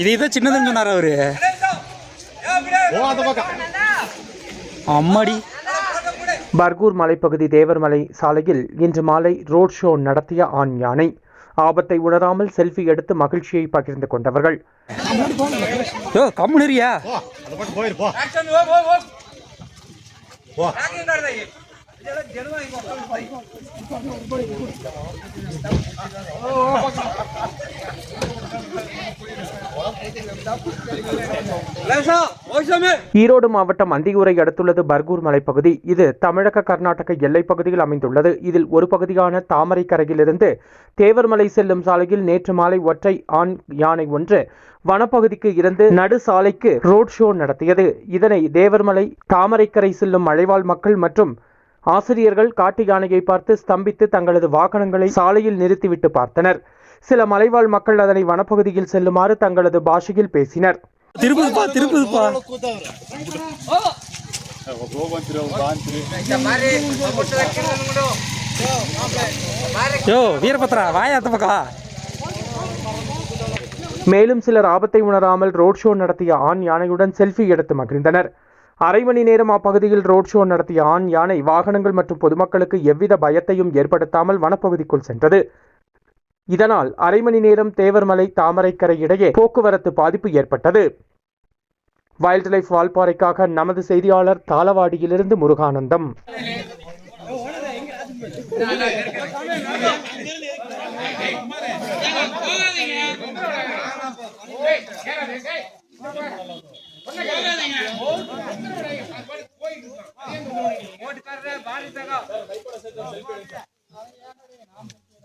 இது இதை சின்னதுன்னு சொன்னார் அவரு? அம்மாடி. பர்கூர் மலைப்பகுதி தேவர்மலை சாலையில் இன்று மாலை ரோட் ஷோ நடத்திய ஆண் யானை ஆபத்தை உணராமல் செல்ஃபி எடுத்து மகிழ்ச்சியை பகிர்ந்து கொண்டவர்கள். யோ கம்முனரியா ஈரோடு மாவட்டம் அந்தியூரை அடுத்துள்ளது பர்கூர் மலைப்பகுதி. இது தமிழக கர்நாடக எல்லைப் பகுதியில் அமைந்துள்ளது. இதில் ஒரு பகுதியான தாமரைக்கரையிலிருந்து தேவர்மலை செல்லும் சாலையில் நேற்று மாலை ஒற்றை ஆண் யானை ஒன்று வனப்பகுதிக்கு இருந்து நடு சாலைக்கு ரோட் ஷோ நடத்தியது. இதனை தேவர்மலை தாமரைக்கரை செல்லும் மலைவாழ் மக்கள் மற்றும் ஆசிரியர்கள் காட்டு யானையை பார்த்து ஸ்தம்பித்து தங்களது வாகனங்களை சாலையில் நிறுத்திவிட்டு பார்த்தனர். சில மலைவாழ் மக்கள் அதனை வனப்பகுதியில் செல்லுமாறு தங்களது பாஷையில் பேசினர். திருப்புதுப்பா திருப்புதுப்பா. யோ வீரபத்ரா வாயா அந்த பக்கம் மேலும் சிலர் ஆபத்தை உணராமல் ரோட் ஷோ நடத்திய ஆண் யானையுடன் செல்ஃபி எடுத்து மகிழ்ந்தனர். அரை மணி நேரம் அப்பகுதியில் ரோட் ஷோ நடத்திய ஆண் யானை வாகனங்கள் மற்றும் பொதுமக்களுக்கு எவ்வித பயத்தையும் ஏற்படுத்தாமல் வனப்பகுதிக்குள் சென்றது. இதனால் அரை மணி நேரம் தேவர்மலை தாமரைக்கரை இடையே போக்குவரத்து பாதிப்பு ஏற்பட்டது. வைல்ட் லைஃப் வால்பாறைக்காக நமது செய்தியாளர் தாளவாடியிலிருந்து முருகானந்தம்.